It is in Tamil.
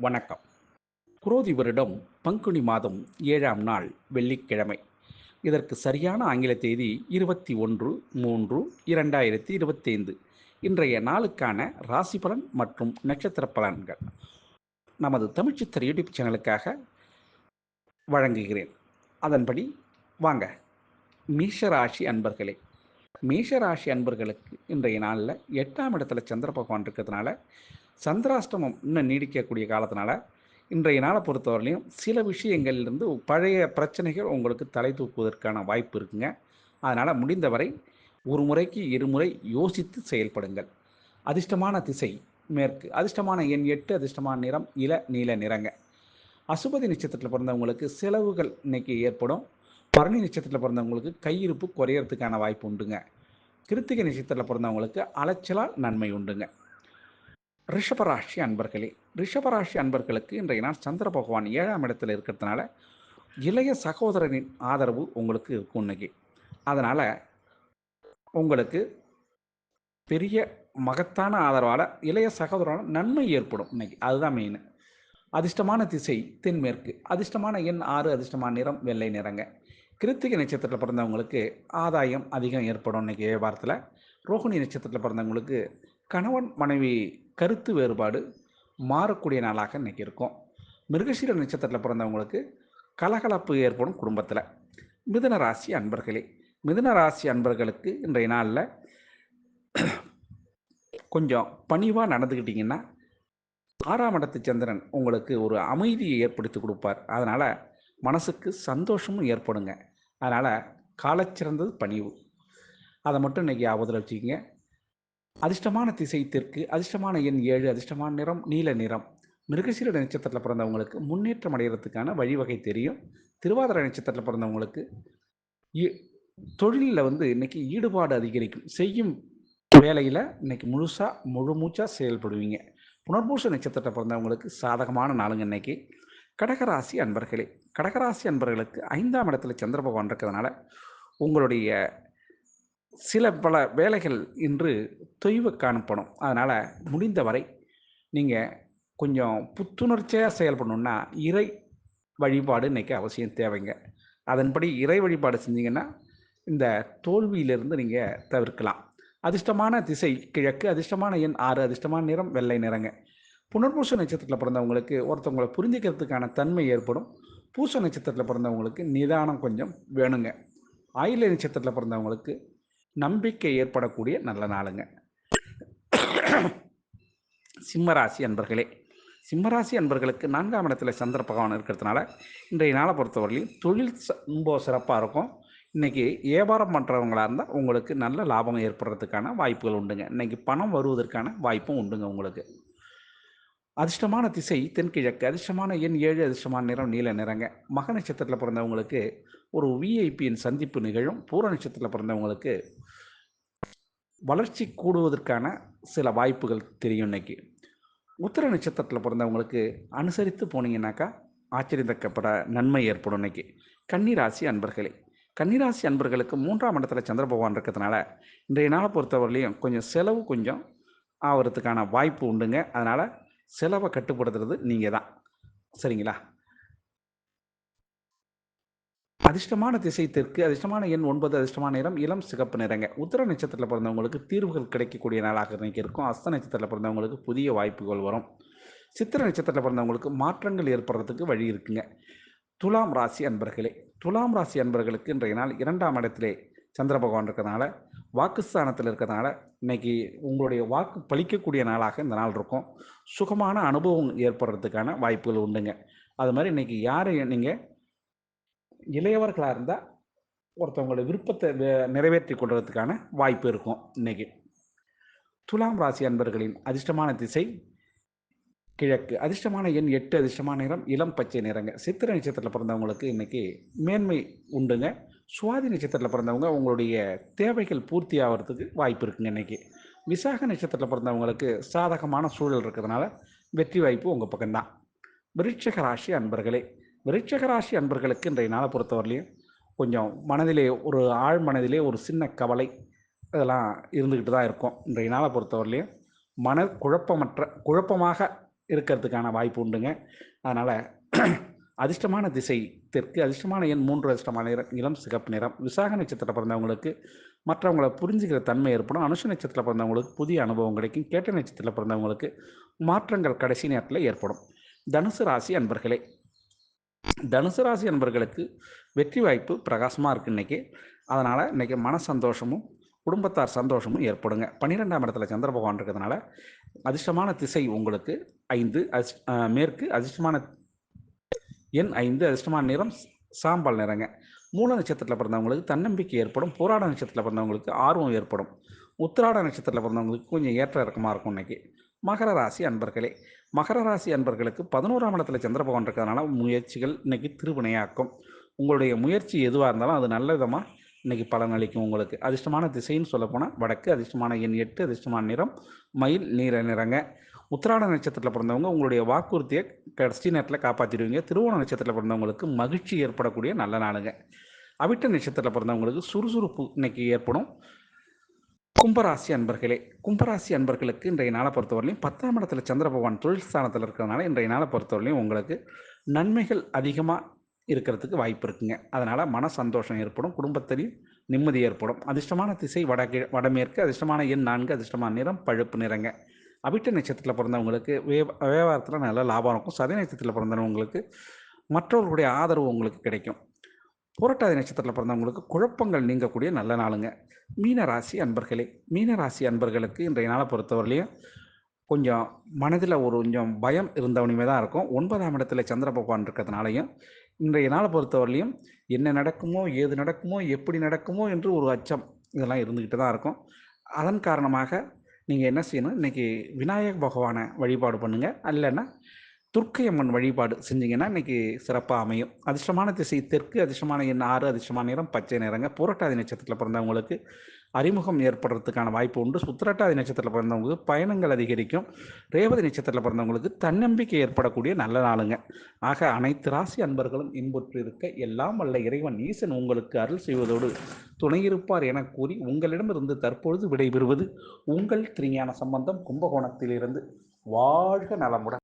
வணக்கம். குரோதி வருடம் பங்குனி மாதம் ஏழாம் நாள் வெள்ளிக்கிழமை. இதற்கு சரியான ஆங்கில தேதி இருபத்தி ஒன்று மூன்று இரண்டாயிரத்தி இருபத்தைந்து. இன்றைய நாளுக்கான ராசி பலன் மற்றும் நட்சத்திர பலன்கள். நமது தமிழ்ச்சித்திர யூடியூப் சேனலுக்காக வழங்குகிறேன். அதன்படி வாங்க. மீஷராசி அன்பர்களே மேஷராசி அன்பர்களுக்கு இன்றைய நாளில் எட்டாம் இடத்துல சந்திர பகவான் இருக்கிறதுனால சந்திராஷ்டமம் இன்னும் நீடிக்கக்கூடிய காலத்தினால இன்றைய நாளை பொறுத்தவரையிலையும் சில விஷயங்கள்லேருந்து பழைய பிரச்சனைகள் உங்களுக்கு தலை தூக்குவதற்கான வாய்ப்பு இருக்குங்க. அதனால் முடிந்தவரை ஒரு முறைக்கு இருமுறை யோசித்து செயல்படுங்கள். அதிர்ஷ்டமான திசை மேற்கு அதிர்ஷ்டமான எண் எட்டு அதிர்ஷ்டமான நிறம் இள நீல நிறங்க. அசுபதி நட்சத்திரத்தில் பிறந்தவங்களுக்கு செலவுகள் இன்னைக்கு ஏற்படும். பரணி நட்சத்திரத்தில் பிறந்தவங்களுக்கு கையிருப்பு குறையறதுக்கான வாய்ப்பு உண்டுங்க. கிருத்திகை நட்சத்திரத்தில் பிறந்தவங்களுக்கு அலைச்சலால் நன்மை உண்டுங்க. ரிஷபராசி அன்பர்களே ரிஷபராசி அன்பர்களுக்கு இன்றைய நாள் சந்திர பகவான் ஏழாம் இடத்தில் இருக்கிறதுனால இளைய சகோதரனின் ஆதரவு உங்களுக்கு இருக்கும் இன்னைக்கு அதனால் உங்களுக்கு பெரிய மகத்தான ஆதரவால் இளைய சகோதரனால் நன்மை ஏற்படும் இன்னைக்கு. அதுதான் மெயின் அதிர்ஷ்டமான திசை தென்மேற்கு. அதிர்ஷ்டமான எண் ஆறு அதிர்ஷ்டமான நிறம் வெள்ளை நிறங்க. கிருத்திகை நட்சத்திரத்தில் பிறந்தவங்களுக்கு ஆதாயம் அதிகம் ஏற்படும் இன்னைக்கு வியாபாரத்தில் ரோஹிணி நட்சத்திரத்தில் பிறந்தவங்களுக்கு கணவன் மனைவி கருத்து வேறுபாடு மாறக்கூடிய நாளாக இன்னைக்கு இருக்கும். மிருகசீர நட்சத்திரத்தில் பிறந்தவங்களுக்கு கலகலப்பு ஏற்படும் குடும்பத்தில். மிதுன ராசி அன்பர்களே மிதுன ராசி அன்பர்களுக்கு இன்றைய நாளில் கொஞ்சம் பணிவாக நடந்துக்கிட்டிங்கன்னா ஆறாம் இடத்து சந்திரன் உங்களுக்கு ஒரு அமைதியை ஏற்படுத்தி கொடுப்பார். அதனால் மனசுக்கு சந்தோஷமும் ஏற்படுங்க. அதனால் காலச்சிறந்தது பணிவு. அதை மட்டும் இன்றைக்கி ஆபத்தில் வச்சுக்கிங்க. அதிர்ஷ்டமான திசை தெற்கு அதிர்ஷ்டமான எண் ஏழு அதிர்ஷ்டமான நிறம் நீல நிறம். மிருகசீர நட்சத்திரத்தில் பிறந்தவங்களுக்கு முன்னேற்றம் அடைகிறதுக்கான வழிவகை தெரியும். திருவாதிரை நட்சத்திரத்தில் பிறந்தவங்களுக்கு இ- தொழிலில் வந்து இன்னைக்கு ஈடுபாடு அதிகரிக்கும். செய்யும் வேலையில் இன்னைக்கு முழுசாக முழு மூச்சாக செயல்படுவீங்க. புனர்பூச நட்சத்திரத்தில் பிறந்தவங்களுக்கு சாதகமான நாளுங்க இன்னைக்கு. கடகராசி அன்பர்களே கடகராசி அன்பர்களுக்கு ஐந்தாம் இடத்துல சந்திர பகவான் இருக்கிறதுனால உங்களுடைய சில பல வேலைகள் இன்று தொய்வு காணப்படும். அதனால் முடிந்தவரை நீங்கள் கொஞ்சம் புத்துணர்ச்சியாக செயல்படணுன்னா இறை வழிபாடு இன்னைக்கு அவசியம் தேவைங்க. அதன்படி இறை வழிபாடு செஞ்சீங்கன்னா இந்த தோல்வியிலிருந்து நீங்கள் தவிர்க்கலாம். அதிர்ஷ்டமான திசை கிழக்கு அதிர்ஷ்டமான எண் ஆறு அதிர்ஷ்டமான நிறம் வெள்ளை நிறங்க. புனர்பூச நட்சத்திரத்தில் பிறந்தவங்களுக்கு ஒருத்தவங்களை புரிஞ்சுக்கிறதுக்கான தன்மை ஏற்படும். பூச நட்சத்திரத்தில் பிறந்தவங்களுக்கு நிதானம் கொஞ்சம் வேணுங்க. ஆயில நட்சத்திரத்தில் பிறந்தவங்களுக்கு நம்பிக்கை ஏற்படக்கூடிய நல்ல நாளுங்க. சிம்மராசி அன்பர்களே சிம்மராசி அன்பர்களுக்கு நான்காம் இடத்துல சந்திர பகவான் இருக்கிறதுனால இன்றைய நாளை பொறுத்தவரையிலும் தொழில் ச- ரொம்ப சிறப்பாக இருக்கும். இன்றைக்கி வியாபாரம் பண்ணுறவங்களா இருந்தால் உங்களுக்கு நல்ல லாபம் ஏற்படுறதுக்கான வாய்ப்புகள் உண்டுங்க. இன்றைக்கி பணம் வருவதற்கான வாய்ப்பும் உண்டுங்க உங்களுக்கு. அதிர்ஷ்டமான திசை தென்கிழக்கு அதிர்ஷ்டமான எண் ஏழு அதிர்ஷ்டமான நிறம் நீல நிறங்க. மக நட்சத்திரத்தில் பிறந்தவங்களுக்கு ஒரு விஐபியின் சந்திப்பு நிகழும். பூர நட்சத்திரத்தில் பிறந்தவங்களுக்கு வளர்ச்சி கூடுவதற்கான சில வாய்ப்புகள் தெரியும் இன்னைக்கு. உத்திர நட்சத்திரத்தில் பிறந்தவங்களுக்கு அனுசரித்து போனீங்கன்னாக்கா ஆச்சரியத்தக்கப்பட நன்மை ஏற்படும் இன்னைக்கு. கன்னிராசி அன்பர்களே கன்னிராசி அன்பர்களுக்கு மூன்றாம் இடத்துல சந்திர பகவான் இருக்கிறதுனால இன்றைய நாளை பொறுத்தவரையிலையும் கொஞ்சம் செலவு கொஞ்சம் ஆகிறதுக்கான வாய்ப்பு உண்டுங்க. அதனால் செலவை கட்டுப்படுத்துறது நீங்கள் தான் சரிங்களா? அதிர்ஷ்டமான திசை தெற்கு அதிர்ஷ்டமான எண் ஒன்பது அதிர்ஷ்டமான நிறம் இளம் சிகப்பு நிறங்க. உத்திர நட்சத்திரத்தில் பிறந்தவங்களுக்கு தீர்வுகள் கிடைக்கக்கூடிய நாளாக இன்றைக்கி இருக்கும் அஸ்த நட்சத்திரத்தில் பிறந்தவங்களுக்கு புதிய வாய்ப்புகள் வரும். சித்திர நட்சத்திரத்தில் பிறந்தவங்களுக்கு மாற்றங்கள் ஏற்படுறதுக்கு வழி இருக்குங்க. துலாம் ராசி அன்பர்களே துலாம் ராசி அன்பர்களுக்கு இன்றைய நாள் இரண்டாம் இடத்திலே சந்திர பகவான் இருக்கிறதுனால வாக்குஸ்தானத்தில் இருக்கிறதுனால இன்னைக்கு உங்களுடைய வாக்கு பழிக்கக்கூடிய நாளாக இந்த நாள் இருக்கும். சுகமான அனுபவம் ஏற்படுறதுக்கான வாய்ப்புகள் உண்டுங்க. அது மாதிரி இன்னைக்கு யாரை நீங்கள் இளையவர்களாக இருந்தால் ஒருத்தவங்களோட விருப்பத்தை நிறைவேற்றி கொள்வதற்கான வாய்ப்பு இருக்கும் இன்னைக்கு. துலாம் ராசி அன்பர்களின் அதிர்ஷ்டமான திசை கிழக்கு. அதிர்ஷ்டமான எண் எட்டு அதிர்ஷ்டமான நிறம் இளம் பச்சை நிறங்க. சித்திரை நட்சத்திரத்தில் பிறந்தவங்களுக்கு இன்னைக்கு மேன்மை உண்டுங்க. சுவாதி நட்சத்திரத்தில் பிறந்தவங்க உங்களுடைய தேவைகள் பூர்த்தி ஆகிறதுக்கு வாய்ப்பு இருக்குங்க இன்னைக்கு. விசாக நட்சத்திரத்தில் பிறந்தவங்களுக்கு சாதகமான சூழல் இருக்கிறதுனால வெற்றி வாய்ப்பு உங்கள் பக்கம்தான். விருட்சக ராசி அன்பர்களே விருட்சக ராசி அன்பர்களுக்கு இன்றைய நாளை பொறுத்தவரையிலையும் கொஞ்சம் மனதிலே ஒரு ஆழ் மனதிலே ஒரு சின்ன கவலை இதெல்லாம் இருந்துக்கிட்டு தான் இருக்கும். இன்றைய நாளை பொறுத்தவரையிலையும் மன குழப்பமற்ற குழப்பமாக இருக்கிறதுக்கான வாய்ப்பு உண்டுங்க. அதனால் அதிர்ஷ்டமான திசை தெற்கு அதிர்ஷ்டமான எண் மூன்று அதிர்ஷ்டமான நிறம் இளம் சிகப்பு நிறம். விசாக நட்சத்திரத்தில் பிறந்தவங்களுக்கு மற்றவங்களை புரிஞ்சுக்கிற தன்மை ஏற்படும். அனுஷ நட்சத்திரத்தில் பிறந்தவங்களுக்கு புதிய அனுபவம் கிடைக்கும். கேட்ட நட்சத்திரத்தில் பிறந்தவங்களுக்கு மாற்றங்கள் கடைசி நேரத்தில் ஏற்படும். தனுசு ராசி அன்பர்களே தனுசு ராசி நண்பர்களுக்கு வெற்றி வாய்ப்பு பிரகாசமாக இருக்குது இன்றைக்கி அதனால் இன்றைக்கி மன சந்தோஷமும் குடும்பத்தார் சந்தோஷமும் ஏற்படுங்க. பன்னிரெண்டாம் இடத்துல சந்திர பகவான் இருக்கிறதுனால அதிர்ஷ்டமான திசை உங்களுக்கு ஐந்து அதிர்ஷ் மேற்கு அதிர்ஷ்டமான எண் ஐந்து அதிர்ஷ்டமான நிறம் சாம்பல் நிறங்க. மூல நட்சத்திரத்தில் பிறந்தவங்களுக்கு தன்னம்பிக்கை ஏற்படும் போராட நட்சத்திரத்தில் பிறந்தவங்களுக்கு ஆர்வம் ஏற்படும். உத்திராட நட்சத்திரத்தில் பிறந்தவங்களுக்கு கொஞ்சம் ஏற்ற இறக்கமாக இருக்கும் இன்றைக்கி மகர ராசி அன்பர்களே மகர ராசி அன்பர்களுக்கு பதினோராம் இடத்துல சந்திர பகவான் இருக்கிறதுனால முயற்சிகள் இன்னைக்கு திருவினையாக்கும். உங்களுடைய முயற்சி எதுவாக இருந்தாலும் அது நல்ல விதமாக இன்னைக்கு பலனளிக்கும் உங்களுக்கு. அதிர்ஷ்டமான திசைன்னு சொல்லப்போனால் வடக்கு அதிர்ஷ்டமான எண் எட்டு அதிர்ஷ்டமான நிறம் மயில் நீர நிறங்க. உத்திராட நட்சத்திரத்தில் பிறந்தவங்க உங்களுடைய வாக்குறுதியை கடைசி நேரத்தில் காப்பாற்றிடுவீங்க திருவோண நட்சத்திரத்தில் பிறந்தவங்களுக்கு மகிழ்ச்சி ஏற்படக்கூடிய நல்ல நாளுங்க. அவிட்ட நட்சத்திரத்தில் பிறந்தவங்களுக்கு சுறுசுறுப்பு இன்னைக்கு ஏற்படும். கும்பராசி அன்பர்களே கும்பராசி அன்பர்களுக்கு இன்றைய நாளை பொறுத்தவரையிலையும் பத்தாம் இடத்துல சந்திர பகவான் தொழில் ஸ்தானத்தில் இருக்கிறதுனால இன்றைய நாளை பொறுத்தவரையிலையும் உங்களுக்கு நன்மைகள் அதிகமாக இருக்கிறதுக்கு வாய்ப்பு இருக்குங்க. அதனால் மன சந்தோஷம் ஏற்படும் குடும்பத்திலையும் நிம்மதி ஏற்படும். அதிர்ஷ்டமான திசை வடகி வடமேற்கு அதிர்ஷ்டமான எண் நான்கு அதிர்ஷ்டமான நிறம் பழுப்பு நிறங்க. அவிட்ட நட்சத்திரத்தில் பிறந்தவங்களுக்கு வே வியாபாரத்தில் நல்ல லாபம் இருக்கும். சதய நட்சத்திரத்தில் பிறந்தவங்களுக்கு மற்றவர்களுடைய ஆதரவு உங்களுக்கு கிடைக்கும். புரட்டாதி நட்சத்திரத்தில் பிறந்தவங்களுக்கு குழப்பங்கள் நீங்கக்கூடிய நல்ல நாளுங்க. மீனராசி அன்பர்களே மீனராசி அன்பர்களுக்கு இன்றைய நாளை பொறுத்தவரையிலையும் கொஞ்சம் மனதில் ஒரு கொஞ்சம் பயம் இருந்தவனுமே தான் இருக்கும். ஒன்பதாம் இடத்துல சந்திர பகவான் இருக்கிறதுனாலையும் இன்றைய நாளை பொறுத்தவரையிலையும் என்ன நடக்குமோ ஏது நடக்குமோ எப்படி நடக்குமோ என்று ஒரு அச்சம் இதெல்லாம் இருந்துக்கிட்டு தான் இருக்கும். அதன் காரணமாக நீங்கள் என்ன செய்யணும்? இன்றைக்கி விநாயக பகவானை வழிபாடு பண்ணுங்கள் இல்லைன்னா துர்க்கையம்மன் வழிபாடு செஞ்சீங்கன்னா இன்னைக்கு சிறப்பாக அமையும். அதிர்ஷ்டமான திசை தெற்கு அதிர்ஷ்டமான எண் ஆறு அதிர்ஷ்டமான நிறம் பச்சை நேரங்க புரட்டாதி நட்சத்திரத்தில் பிறந்தவங்களுக்கு அறிமுகம் ஏற்படுறதுக்கான வாய்ப்பு உண்டு. சுத்திரட்டாதி நட்சத்திரத்தில் பிறந்தவங்களுக்கு பயணங்கள் அதிகரிக்கும். ரேவதி நட்சத்திரத்தில் பிறந்தவங்களுக்கு தன்னம்பிக்கை ஏற்படக்கூடிய நல்ல நாளுங்க. ஆக அனைத்து ராசி அன்பர்களும் இன்புற்று இருக்க எல்லாம் வல்ல இறைவன் ஈசன் உங்களுக்கு அருள் செய்வதோடு துணையிருப்பார் என கூறி உங்களிடமிருந்து தற்பொழுது விடைபெறுவது உங்கள் திருஞான சம்பந்தம் கும்பகோணத்திலிருந்து. வாழ்க நலமுடன்.